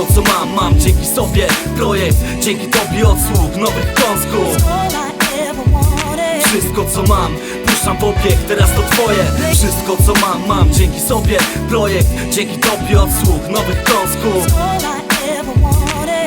Wszystko co mam, mam dzięki sobie. Projekt, dzięki tobie odsług nowych kąsków. Wszystko co mam, puszczam w obieg, teraz to twoje. Wszystko co mam, mam dzięki sobie. Projekt, dzięki tobie odsług nowych kąsków.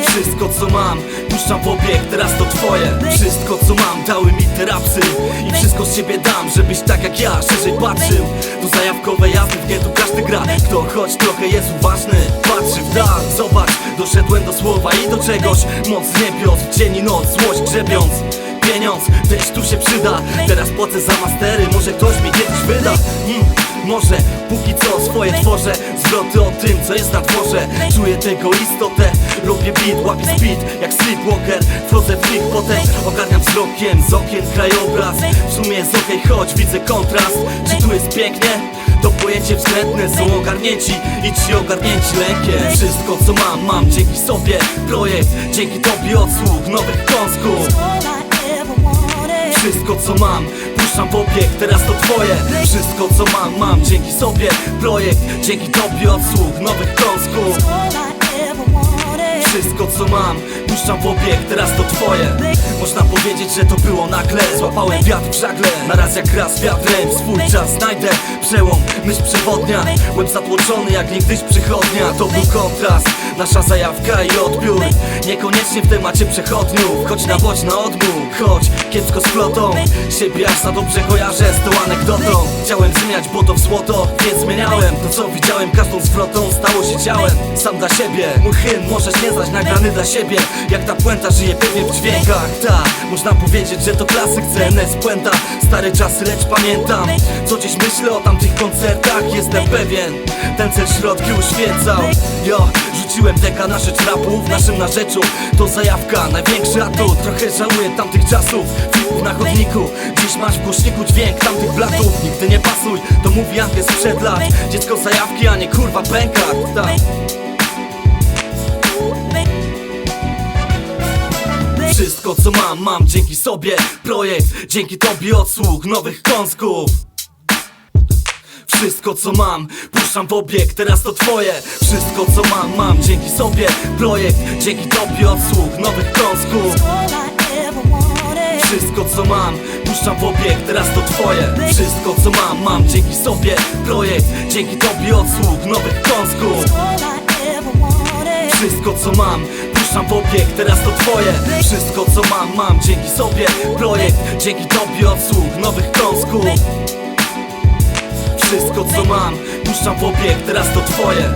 Wszystko co mam, puszczam w obieg, teraz to twoje. Wszystko co mam, dały mi te rapsy. I wszystko z siebie dam, żebyś tak jak ja szerzej patrzył. Tu zajawkowe jazdy, w nie tu każdy Kto choć trochę jest uważny, patrzy w dal Zobacz, doszedłem do słowa i do czegoś. Moc niebios, w dzień i noc, złość grzebiąc. Pieniądz też tu się przyda. Teraz płacę za mastery, może ktoś mi kiedyś wyda. Mm, Może, póki co swoje tworzę. Zwroty o tym, co jest na dworze. Czuję tego istotę. Robię beat, łapię speed, jak sleepwalker. Wchodzę w nich, potem ogarniam wzrokiem Z okien krajobraz. W sumie jest okej, choć widzę kontrast. Czy tu jest pięknie? Są ogarnięci I ci ogarnięci lękiem Wszystko co mam, mam dzięki sobie. Projekt, dzięki tobie odsług nowych kąsków. Wszystko co mam, puszczam w obieg, teraz to twoje. Wszystko co mam, mam dzięki sobie. Projekt, dzięki tobie odsług nowych kąsków Wszystko co mam, puszczam w obieg, teraz to twoje. Można powiedzieć, że to było nagle. Złapałem wiatr w żagle, na raz jak raz wiatrem Swój czas znajdę, przełom, myśl przewodnia. Łeb zatłoczony jak niegdyś przychodnia. To był kontrast, nasza zajawka i odbiór. Niekoniecznie w temacie przechodniów. Choć na bądź na odmów, choć kiepsko z flotą. Siebie aż za dobrze kojarzę z tą anegdotą Chciałem zmieniać błoto w złoto, więc zmieniałem To co widziałem. Każdą zwrotą stało się ciałem Sam dla siebie, mój hymn możesz nie znać nagrany dla siebie. Jak ta puenta żyje pewnie w dźwiękach. Ta, można powiedzieć, że to klasyk CNS puenta. Stare czasy, lecz pamiętam Co dziś myślę o tamtych koncertach. Jestem pewien, ten cel środki uświecał. Jo, rzuciłem deka na rzecz rapu W naszym narzeczu. To zajawka, największy atut. Trochę żałuję tamtych czasów. Flipów na chodniku Dziś masz w głośniku dźwięk tamtych blatów. Nigdy nie pasuj, to mówi Angiel sprzed lat. Dziecko zajawki, a nie kurwa pęka. Tak. Wszystko co mam, mam dzięki sobie. Projekt, dzięki tobie odsług nowych kąsków wszystko co mam, puszczam w obieg, teraz to twoje. Wszystko co mam, mam dzięki sobie. Projekt, dzięki tobie odsług nowych wanted. Wszystko co mam, puszczam w obieg, teraz to twoje. Wszystko co mam, mam dzięki sobie. Projekt, dzięki tobie odsług nowych kąsków wszystko co mam, puszczam w obieg, teraz to twoje. Wszystko co mam, mam dzięki sobie. Projekt, dzięki tobie odsług nowych kąsków Wszystko co mam, puszczam w obieg, teraz to twoje